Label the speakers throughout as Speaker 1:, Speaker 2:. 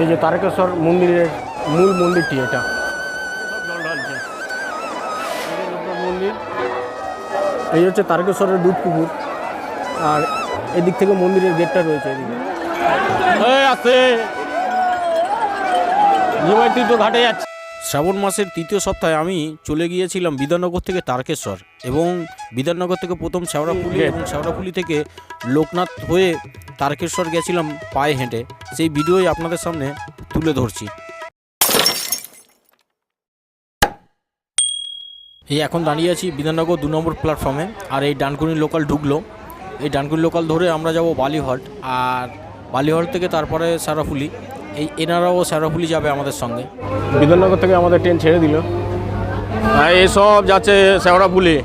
Speaker 1: এই যে তারকেশ্বর মন্দিরের মূল মন্দিরটি এটা। এই মন্দির এই হচ্ছে তারকেশ্বরের দুধ পুকুর। আর এদিক থেকে মন্দিরের গেটটা রয়েছে এদিকে। আছে। তো ঘাটে যাচ্ছে।
Speaker 2: শ্রাবণ মাসের তৃতীয় সপ্তাহে আমি চলে গিয়েছিলাম বিধাননগর থেকে তারকেশ্বর এবং বিধাননগর থেকে প্রথম শেওড়াফুলি এবং শেওড়াফুলি থেকে লোকনাথ হয়ে তারকেশ্বর গেছিলাম পায়ে হেঁটে, সেই ভিডিওই আপনাদের সামনে তুলে ধরছি। এই এখন দাঁড়িয়ে আছি বিধাননগর দু নম্বর প্ল্যাটফর্মে আর এই ডানকুনি লোকাল ঢুকলো। এই ডানকুনি লোকাল ধরে আমরা যাব বালিহট আর বালিহট থেকে তারপরে সারাফুলি। এই এনারাও সারাফুলি যাবে আমাদের সঙ্গে।
Speaker 1: বিধাননগর থেকে আমাদের ট্রেন ছেড়ে দিল। আর এসব যাচ্ছে শেওড়াপুলি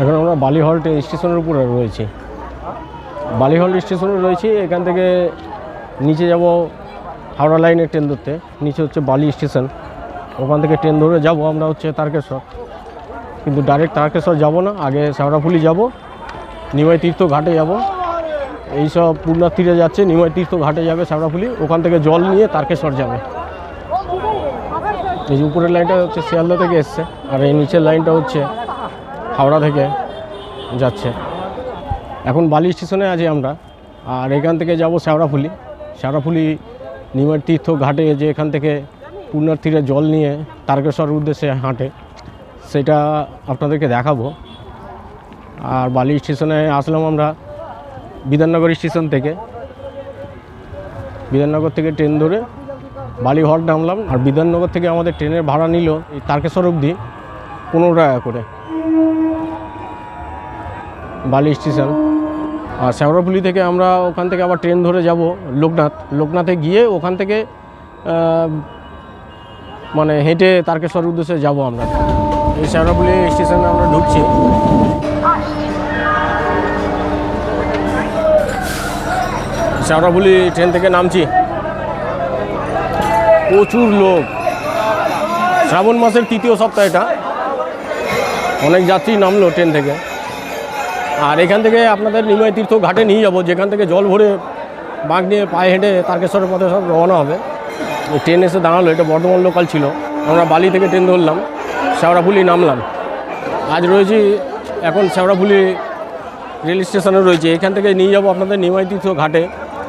Speaker 1: এখন আমরা বালিহল্ট স্টেশনের উপরে রয়েছি। বালিহল্ট স্টেশনে রয়েছি, এখান থেকে নিচে যাব হাওড়া লাইনের ট্রেন ধরতে। নিচে হচ্ছে বালি স্টেশন। ওখান থেকে ট্রেন ধরে যাব আমরা হচ্ছে তারকেশ্বর। কিন্তু ডাইরেক্ট তারকেশ্বর যাব না, আগে শেওড়াফুলি যাব, নিমাই তীর্থ ঘাটে যাব। এইসব তীরে যাচ্ছে, নিমাই তীর্থ ঘাটে যাবে শ্যাওড়াফুলি ওখান থেকে জল নিয়ে তারকেশ্বর যাবে। এই উপরের লাইনটা হচ্ছে শিয়ালদা থেকে এসছে, আর এই নিচের লাইনটা হচ্ছে হাওড়া থেকে যাচ্ছে। এখন বালি স্টেশনে আছি আমরা। আর এখান থেকে যাব শ্যাওড়াফুলি। শ্যাওড়াফুলি নিমাই তীর্থ ঘাটে যে এখান থেকে পুণ্যার্থীরা জল নিয়ে তারকেশ্বর উদ্দেশ্যে হাঁটে, সেটা আপনাদেরকে দেখাবো। আর বালি স্টেশনে আসলাম আমরা বিধাননগর স্টেশন থেকে। বিধাননগর থেকে ট্রেন ধরে বালিহট নামলাম। আর বিধাননগর থেকে আমাদের ট্রেনের ভাড়া নিল এই তারকেশ্বর অবধি পনেরো টাকা করে। বালি স্টেশন আর শ্যাওড়াপুলি থেকে আমরা ওখান থেকে আবার ট্রেন ধরে যাব লোকনাথ। লোকনাথে গিয়ে ওখান থেকে মানে হেঁটে তারকেশ্বর উদ্দেশ্যে যাব আমরা। এই শ্যাওড়াপুলি স্টেশনে আমরা ঢুকছি। শ্যাওড়াফুলি ট্রেন থেকে নামছি। প্রচুর লোক। শ্রাবণ মাসের তৃতীয় সপ্তাহ এটা। অনেক যাত্রী নামলো ট্রেন থেকে। আর এখান থেকে আপনাদের নিমাই তীর্থ ঘাটে নিয়ে যাব, যেখান থেকে জল ভরে বাঁক নিয়ে পায়ে হেঁটে তারকেশ্বরের পথে সব রওনা হবে। ট্রেন এসে দাঁড়াল, এটা বর্ধমান লোকাল ছিল। আমরা বালি থেকে ট্রেন ধরলাম শ্যাওড়াফুলি নামলাম। আজ রয়েছি এখন শ্যাওড়াফুলি রেল স্টেশনে রয়েছে। এখান থেকে নিয়ে যাব আপনাদের নিমাই তীর্থ ঘাটে।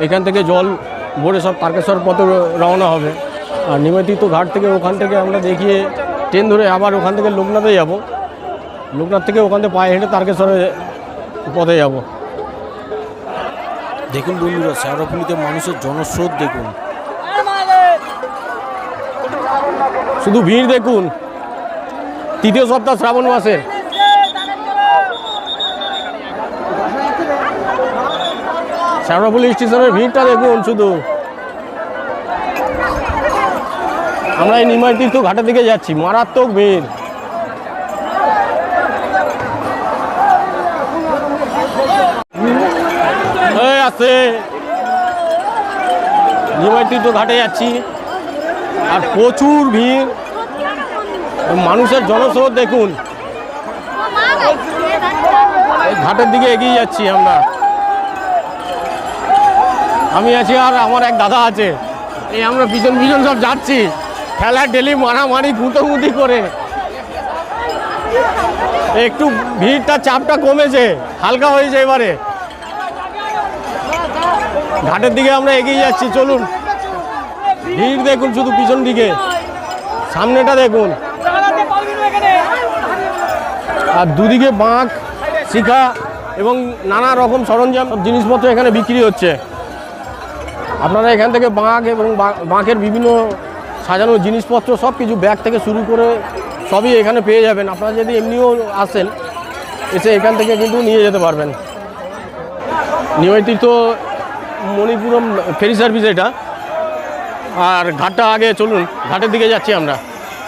Speaker 1: এখান থেকে জল ভরে সব তারকেশ্বর পথে রওনা হবে। আর নিমাই তীর্থ ঘাট থেকে ওখান থেকে আমরা দেখিয়ে ট্রেন ধরে আবার ওখান থেকে লোকনাথে যাব। লোকনাথ থেকে ওখান থেকে পায়ে হেঁটে তারকেশ্বরের পথে যাব।
Speaker 2: দেখুন বন্ধুরা শেওড়াফুলিতে মানুষের জনস্রোত দেখুন।
Speaker 1: শুধু ভিড় দেখুন। তৃতীয় সপ্তাহ শ্রাবণ মাসে। শ্যামরাপুলি স্টেশনের ভিড়টা দেখুন শুধু। আমরা এই নিমাই তীর্থ ঘাটের দিকে যাচ্ছি। মারাত্মক ভিড়। এই আছে। নিমাই তীর্থ ঘাটে যাচ্ছি। আর প্রচুর ভিড়। মানুষের জনস্রোত দেখুন। ঘাটের দিকে এগিয়ে যাচ্ছি আমরা। আমি আছি আর আমার এক দাদা আছে। এই আমরা পিছন পিছন সব যাচ্ছি। খেলার ডেলি মারামারি, গুঁতোগুঁতি করে। একটু ভিড়টা, চাপটা কমেছে। হালকা হয়েছে এবারে। ঘাটের দিকে আমরা এগিয়ে যাচ্ছি, চলুন। ভিড় দেখুন শুধু পিছন দিকে। সামনেটা দেখুন। আর দুদিকে বাঁক, শিখা এবং নানা রকম সরঞ্জাম জিনিসপত্র এখানে বিক্রি হচ্ছে। আপনারা এখান থেকে বাঁক এবং বাঁকের বিভিন্ন সাজানো জিনিসপত্র সব কিছু ব্যাগ থেকে শুরু করে সবই এখানে পেয়ে যাবেন। আপনারা যদি এমনিও আসেন, এসে এখান থেকে কিন্তু নিয়ে যেতে পারবেন। নিয়মিত মণিপুরম ফেরি সার্ভিস এটা। আর ঘাটটা আগে চলুন ঘাটের দিকে যাচ্ছি আমরা।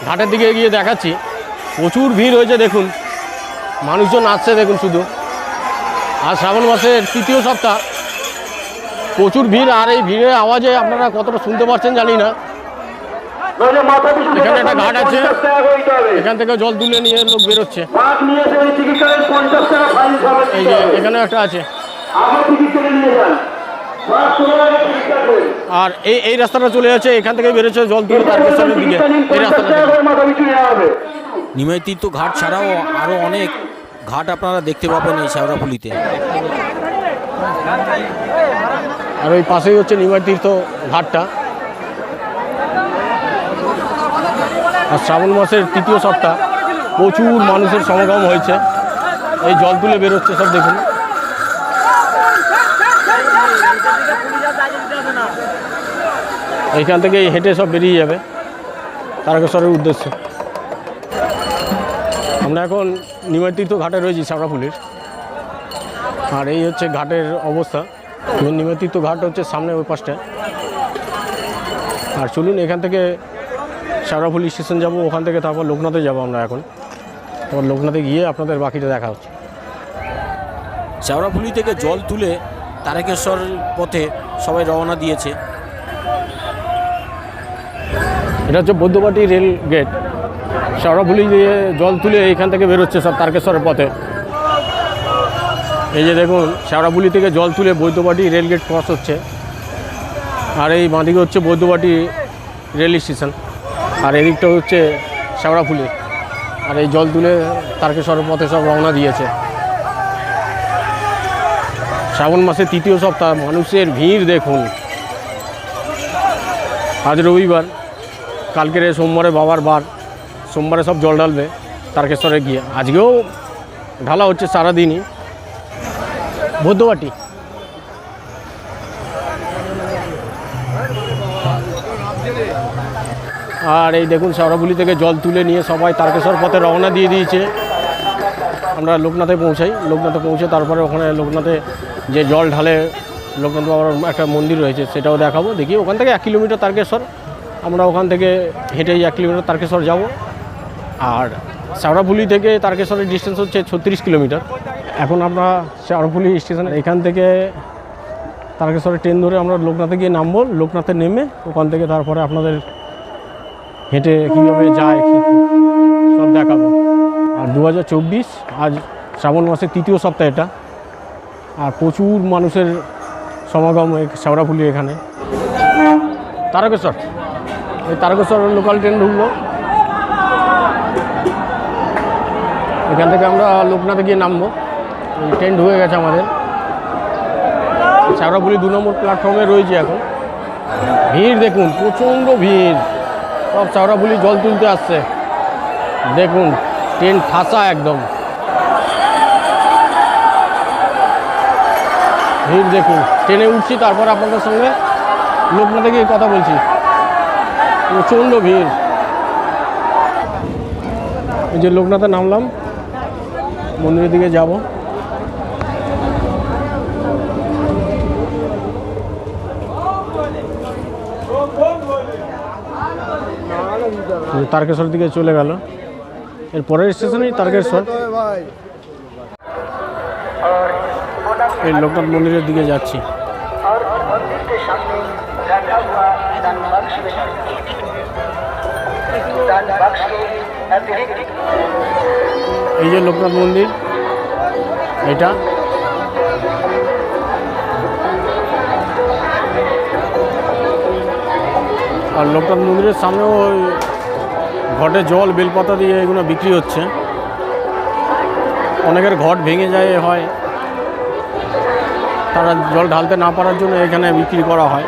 Speaker 1: ঘাটের দিকে গিয়ে দেখাচ্ছি। প্রচুর ভিড় হয়েছে দেখুন। মানুষজন আসছে দেখুন শুধু। আর শ্রাবণ মাসের তৃতীয় সপ্তাহ। প্রচুর ভিড় আর এই ভিড়ের আওয়াজে আপনারা কতটা শুনতে পারছেন জানি না। এখানে একটা ঘাট আছে। এখান থেকে জল তুলে নিয়ে লোক বেরোচ্ছে। এই যে এখানে একটা আছে। আর এই এই রাস্তাটা চলে যাচ্ছে এখান থেকে বেরোচ্ছে জল তুলে তারকেশ্বরের দিকে। এই রাস্তাটা
Speaker 3: টাকা মাথা পিছু নেওয়া হবে
Speaker 2: নিমাই তীর্থ ঘাট ছাড়াও আরও অনেক ঘাট আপনারা দেখতে পাবেন এই শেওড়াফুলিতে
Speaker 1: আর ওই পাশেই হচ্ছে নিমাই তীর্থ ঘাটটা। আর শ্রাবণ মাসের তৃতীয় সপ্তাহ প্রচুর মানুষের সমাগম হয়েছে। এই জল তুলে বেরোচ্ছে সব দেখুন। এইখান থেকে হেঁটে সব বেরিয়ে যাবে। তারকেশ্বরের উদ্দেশ্যে। আমরা এখন নিমাই তীর্থ ঘাটে রয়েছি শ্যাওড়াফুলির আর এই হচ্ছে ঘাটের অবস্থা। নিমতীর্থ ঘাট হচ্ছে সামনে ওই পাশটায়। আর চলুন এখান থেকে শ্যাওড়াফুলি স্টেশন যাব, ওখান থেকে তারপর লোকনাথে যাব আমরা এখন। তারপর লোকনাথে গিয়ে আপনাদের বাকিটা দেখা হচ্ছে।
Speaker 2: শেওড়াফুলি থেকে জল তুলে তারকেশ্বর পথে সবাই রওনা দিয়েছে।
Speaker 1: এটা হচ্ছে বৈদ্যবাটি রেল গেট। শ্যাওড়াফুলি দিয়ে জল তুলে এখান থেকে বেরোচ্ছে সব তারকেশ্বরের পথে। এই যে দেখুন শ্যাওড়াফুলি থেকে জল তুলে বৈদ্যবাটি রেল গেট ক্রস হচ্ছে। আর এই বাঁদিকে হচ্ছে বৈদ্যবাটি রেল স্টেশন। আর এদিকটা হচ্ছে শ্যাওড়াফুলি আর এই জল তুলে তারকেশ্বরের পথে সব রওনা দিয়েছে। শ্রাবণ মাসের তৃতীয় সপ্তাহ, মানুষের ভিড় দেখুন। আজ রবিবার। কালকের সোমবারে বাবার বার, সোমবারে সব জল ঢালবে, তারকেশ্বরে গিয়ে। আজকেও ঢালা হচ্ছে সারাদিনই। বৌদ্ধবাটি আর এই দেখুন শেওড়াফুলি থেকে জল তুলে নিয়ে সবাই তারকেশ্বর পথে রওনা দিয়ে দিয়েছে। আমরা লোকনাথে পৌঁছাই। লোকনাথে পৌঁছে তারপরে ওখানে লোকনাথে যে জল ঢালে, লোকনাথ বাবার একটা মন্দির রয়েছে, সেটাও দেখাবো। দেখি ওখান থেকে এক কিলোমিটার তারকেশ্বর। আমরা ওখান থেকে হেঁটেই এক কিলোমিটার তারকেশ্বর যাব। আর শেওড়াফুলি থেকে তারকেশ্বরের ডিস্টেন্স হচ্ছে ছত্রিশ কিলোমিটার। এখন আমরা শেওড়াফুলি স্টেশন এখান থেকে তারকেশ্বরের ট্রেন ধরে আমরা লোকনাথে গিয়ে নামবো। লোকনাথে নেমে ওখান থেকে তারপরে আপনাদের হেঁটে কীভাবে যায় সব দেখাবো। আর দু হাজার চব্বিশ আজ শ্রাবণ মাসের তৃতীয় সপ্তাহ এটা। আর প্রচুর মানুষের সমাগম এই শেওড়াফুলি এখানে। তারকেশ্বর। তারকেশ্বর লোকাল ট্রেন ঢুকলো। এখান থেকে আমরা লোকনাথে গিয়ে নামবো। ট্রেন ঢুকে গেছে আমাদের। শেওড়াফুলি দু নম্বর প্ল্যাটফর্মে রয়েছে এখন। ভিড় দেখুন, প্রচণ্ড ভিড়। সব শেওড়াফুলি জল তুলতে আসছে। দেখুন ট্রেন ঠাসা একদম। ভিড় দেখুন। ট্রেনে উঠছি, তারপর আপনাদের সঙ্গে লোকনাথে গিয়ে কথা বলছি। প্রচণ্ড ভিড়। এই যে লোকনাথে নামলাম, মন্দিরের দিকে যাব। তারকেশ্বর দিকে চলে গেল। এর পরের স্টেশনেই তারকেশ্বর। এই লোকনাথ মন্দিরের দিকে যাচ্ছি। এই যে লোকনাথ মন্দির, এটা। আর লোকনাথ মন্দিরের সামনেও ঘটে জল, বেলপাতা দিয়ে এগুলো বিক্রি হচ্ছে। অনেকের ঘট ভেঙে যায়, হয়। তারা জল ঢালতে না পারার জন্য এখানে বিক্রি করা হয়।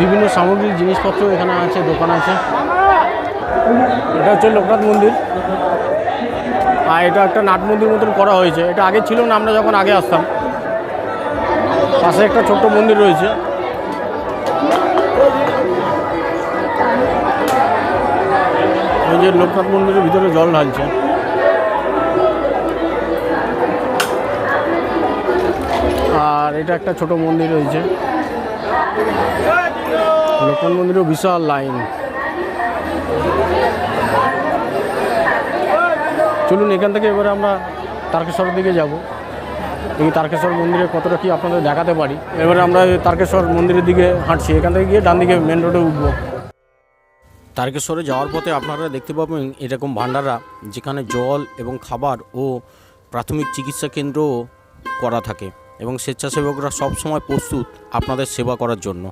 Speaker 1: বিভিন্ন সামগ্রিক জিনিসপত্র এখানে আছে, দোকান আছে। এটা হচ্ছে লোকনাথ মন্দির। আর এটা একটা নাট মন্দির মতন করা হয়েছে। এটা আগে ছিল না, আমরা যখন আগে আসতাম। পাশে একটা ছোট্ট মন্দির রয়েছে। ওই যে লোকনাথ মন্দিরের ভিতরে জল ঢালছে। আর এটা একটা ছোট মন্দির রয়েছে। লোকনাথ মন্দিরেও বিশাল লাইন। চলুন এখান থেকে এবারে আমরা তারকেশ্বরের দিকে যাব। এই তারকেশ্বর মন্দিরে কতটা কি আপনাদের দেখাতে পারি। এবারে আমরা তারকেশ্বর মন্দিরের দিকে হাঁটছি। এখান থেকে গিয়ে ডান দিকে মেন রোডে উঠবো।
Speaker 2: তারকেশ্বরে যাওয়ার পথে আপনারা দেখতে পাবেন এরকম ভান্ডারা যেখানে জল এবং খাবার ও প্রাথমিক চিকিৎসা কেন্দ্রও করা থাকে এবং স্বেচ্ছাসেবকরা সবসময় প্রস্তুত আপনাদের সেবা করার জন্য।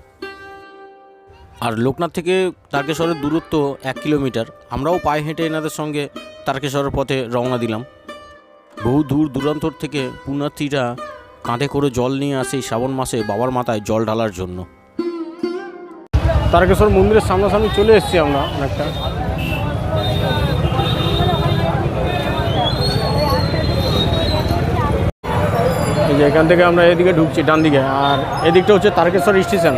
Speaker 2: আর লোকনাথ থেকে তারকেশ্বরের দূরত্ব এক কিলোমিটার। আমরাও পায়ে হেঁটে এনাদের সঙ্গে তারকেশ্বরের পথে রওনা দিলাম। বহু দূর দূরান্তর থেকে পুণ্যার্থীরা কাঁধে করে জল নিয়ে আসে শ্রাবণ মাসে বাবার মাথায় জল ঢালার জন্য।
Speaker 1: তারকেশ্বর মন্দিরের সামনাসামনি চলে এসেছি আমরা অনেকটা। এই যে এখান থেকে আমরা এদিকে ঢুকছি ডান দিকে আর এদিকটা হচ্ছে তারকেশ্বর স্টেশন।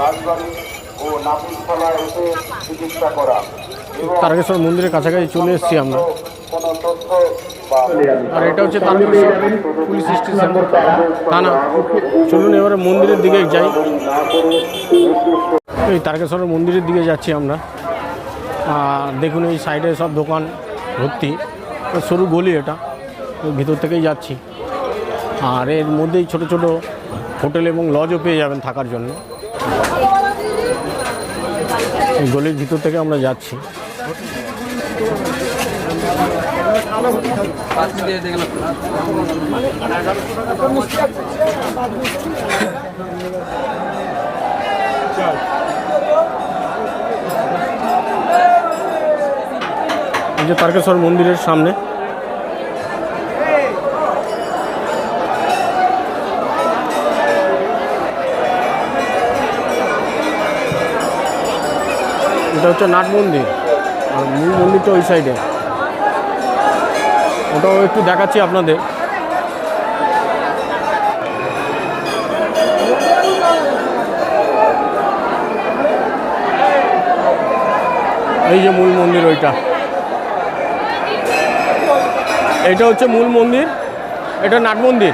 Speaker 3: রাজবাড়ি ও নাপিততলা এসে চিকিৎসা করা।
Speaker 1: তারকেশ্বর মন্দিরের কাছাকাছি চলে এসেছি আমরা। আর এটা হচ্ছে তারকেশ্বর পুলিশ স্টেশন থানা। চলুন এবারে মন্দিরের দিকে যাই। এই তারকেশ্বরের মন্দিরের দিকে যাচ্ছি আমরা। আর দেখুন এই সাইডে সব দোকান ভর্তি। সরু গলি এটা। ভিতর থেকেই যাচ্ছি। আর এর মধ্যেই ছোট ছোট হোটেল এবং লজও পেয়ে যাবেন থাকার জন্য। গলির ভিতর থেকে আমরা যাচ্ছি। তারকেশ্বর মন্দিরের সামনে। এটা হচ্ছে নাট মন্দির। আর মূল মন্দিরটা ওই সাইডে ওটাও একটু দেখাচ্ছি আপনাদের। এই যে মূল মন্দির ওইটা। এটা হচ্ছে মূল মন্দির। এটা নাট মন্দির।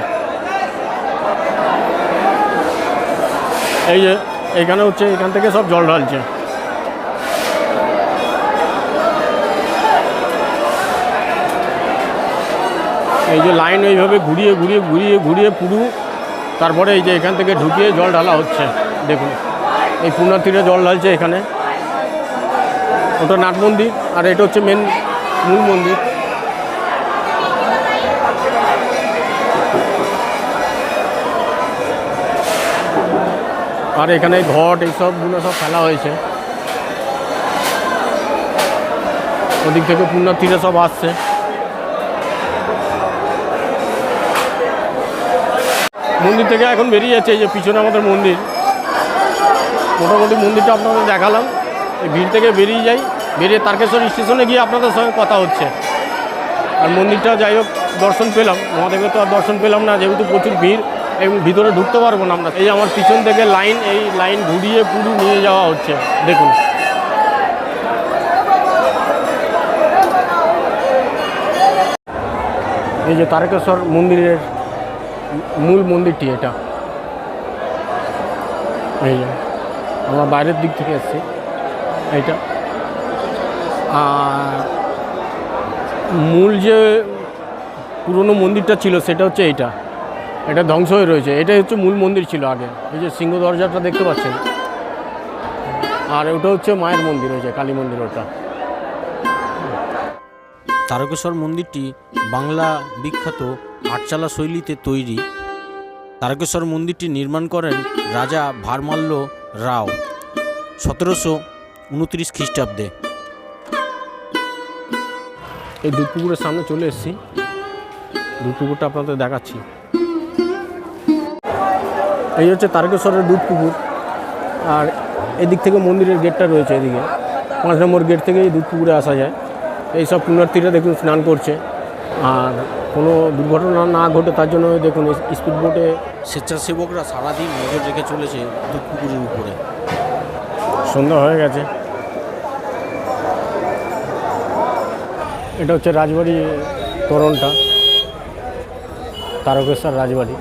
Speaker 1: এই যে, এখানে হচ্ছে, এখান থেকে সব জল ঢালছে। এই যে লাইন এইভাবে ঘুরিয়ে ঘুরিয়ে ঘুরিয়ে ঘুরিয়ে পুরু, তারপরে এই যে এখান থেকে ঢুকিয়ে জল ঢালা হচ্ছে। দেখুন, এই পুণ্যার্থীরা জল ঢালছে এখানে। ওটা নাট মন্দির, আর এটা হচ্ছে মেন মূল মন্দির। আর এখানে ঘট, এইসবগুলো সব ফেলা হয়েছে। ওদিক থেকে পুণ্যার্থীরা সব আসছে। মন্দির থেকে এখন বেরিয়ে যাচ্ছে, এই যে পিছনে আমাদের মন্দির। মোটামুটি মন্দিরটা আপনাদের দেখালাম। এই ভিড় থেকে বেরিয়ে যাই, বেরিয়ে তারকেশ্বর স্টেশনে গিয়ে আপনাদের সঙ্গে কথা হচ্ছে। আর মন্দিরটা যাই হোক, দর্শন পেলাম। মহাদেবের তো আর দর্শন পেলাম না, যেহেতু প্রচুর ভিড়, এবং ভিতরে ঢুকতে পারব না আমরা। এই আমার পিছন থেকে লাইন, এই লাইন ঘুরিয়ে পুরো নিয়ে যাওয়া হচ্ছে। দেখুন। এই যে তারকেশ্বর মন্দিরের মূল মন্দিরটি এটা। এই আমরা বাইরের দিক থেকে এসেছি। এইটা। আর মূল যে পুরনো মন্দিরটা ছিল, সেটা হচ্ছে এইটা। এটা ধ্বংস হয়ে রয়েছে। এটাই হচ্ছে মূল মন্দির ছিল আগে। এই যে সিংহ দরজাটা দেখতে পাচ্ছেন। আর ওটা হচ্ছে মায়ের মন্দির হয়েছে কালী মন্দির ওটা।
Speaker 2: তারকেশ্বর মন্দিরটি বাংলা বিখ্যাত আটচালা শৈলীতে তৈরি। তারকেশ্বর মন্দিরটি নির্মাণ করেন রাজা ভারমাল্য রাও সতেরোশো উনত্রিশ খ্রিস্টাব্দে।
Speaker 1: এই দুধ পুকুরের সামনে চলে এসেছি। দুধ পুকুরটা আপনাদের দেখাচ্ছি। এই হচ্ছে তারকেশ্বরের দুধ পুকুর। আর এদিক থেকে মন্দিরের গেটটা রয়েছে এদিকে। পাঁচ নম্বর গেট থেকে এই দুধ পুকুরে আসা যায়। এই সব পুণ্যার্থীরা দেখুন স্নান করছে। আর কোনো দুর্ঘটনা না ঘটে তার জন্য দেখুন স্পিড বোটে
Speaker 2: স্বেচ্ছাসেবকরা সারাদিন নজর রেখে চলেছে দুধপুকুরের উপরে।
Speaker 1: সন্ধ্যা হয়ে গেছে। এটা হচ্ছে রাজবাড়ি তোরণটা তারকেশ্বর রাজবাড়ি।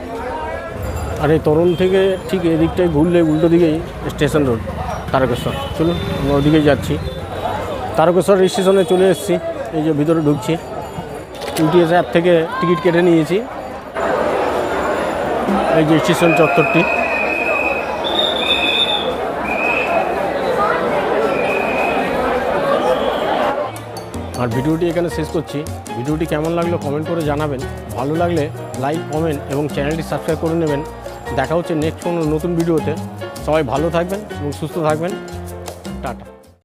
Speaker 1: আর এই তরুণ থেকে ঠিক এদিকটাই ঘুরলে উল্টো দিকেই স্টেশন রোড তারকেশ্বর। চলুন আমরা ওদিকেই যাচ্ছি। তারকেশ্বর স্টেশনে চলে এসেছি। এই যে ভিতরে ঢুকছি। ইউটিএস অ্যাপ থেকে টিকিট কেটে নিয়েছি। এই যে স্টেশন চত্বরটি। আর ভিডিওটি এখানে শেষ করছি। ভিডিওটি কেমন লাগল কমেন্ট করে জানাবেন। ভালো লাগলে লাইক কমেন্ট এবং চ্যানেলটি সাবস্ক্রাইব করে নেবেন। দেখা হচ্ছে নেক্সট কোনো নতুন ভিডিওতে। সবাই ভালো থাকবেন এবং সুস্থ থাকবেন। টাটা।